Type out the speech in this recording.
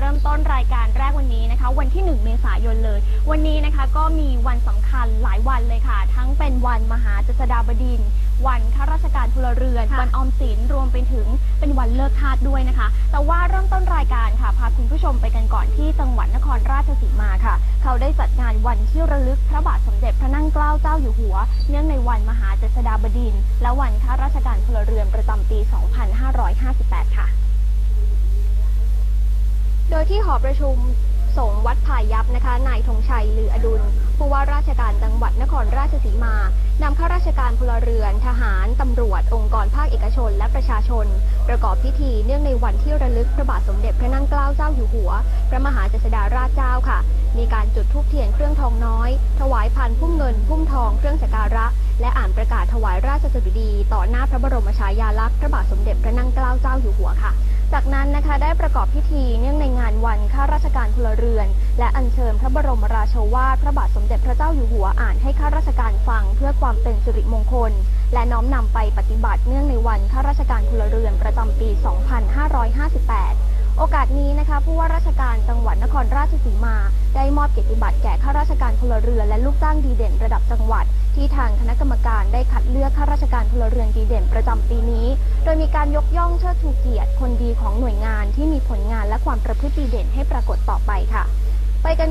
เริ่มต้นรายการแรกวันนี้นะคะ วันที่ 1 เมษายนเลย วันนี้นะคะก็มีวันสำคัญหลายวันเลยค่ะ ทั้งเป็นวันมหาจัสดาบดินทร์วันข้าราชการพลเรือนค่ะวันออมสินรวมไปถึงเป็นวันเลิกทาสด้วยนะคะ แต่ว่าเริ่มต้นรายการค่ะพาคุณผู้ชมไปกันก่อนที่จังหวัดนครราชสีมาค่ะ เขาได้จัดงานวันที่ระลึกพระบาทสมเด็จพระนั่งเกล้าเจ้าอยู่หัว เนื่องในวันมหาจัสดาบดินทร์และวันข้าราชการพลเรือนประจำปี 2558 ค่ะโดย ที่หอประชุมสงวัดพายัพนะคะ นายธงชัยลืออดุล ผู้ว่าราชการจังหวัดนครราชสีมานำข้าราชการพลเรือน ทหาร ตำรวจ องค์กรภาคเอกชน และประชาชน ประกอบพิธีเนื่องในวันที่ระลึกพระบาทสมเด็จพระนั่งเกล้าเจ้าอยู่หัว พระมหาเจัสดาราชเจ้าค่ะ มีการจุดธูปเทียนเครื่องทองน้อย ถวายพันพุ่มเงินพุ่มทองเครื่องสักการะ และอ่านประกาศถวายราชสดุดีต่อหน้าพระบรมฉายาลักษณ์พระบาทสมเด็จพระนั่งเกล้าเจ้าอยู่หัวค่ะ จากนั้นนะคะได้ประกอบพิธีเนื่องในงานวันข้าราชการพลเรือน และอัญเชิญพระบรมราโชวาทพระบาทสมเด็จพระเจ้าอยู่หัวอ่านให้ข้าราชการฟังเพื่อความเป็นสิริมงคล และน้อมนำไปปฏิบัติเนื่องในวันข้าราชการพลเรือนประจำปี 2558 โอกาสนี้นะคะผู้ว่าราชการจังหวัดนคร ชสีมา ได้มอบเกียรติบัตรแก่ข้าราชการพลเรือนและลูกจ้างดีเด่นระดับจังหวัด ที่ทางคณะกรรมการได้คัดเลือกข้าราชการพลเรือนดีเด่นประจำปีนี้ โดยมีการยกย่องเชิดชูเกียรติคนดีของหน่วยงานที่มีผลงานและความประพฤติดีเด่นให้ปรากฏต่อไปค่ะ ไปกัน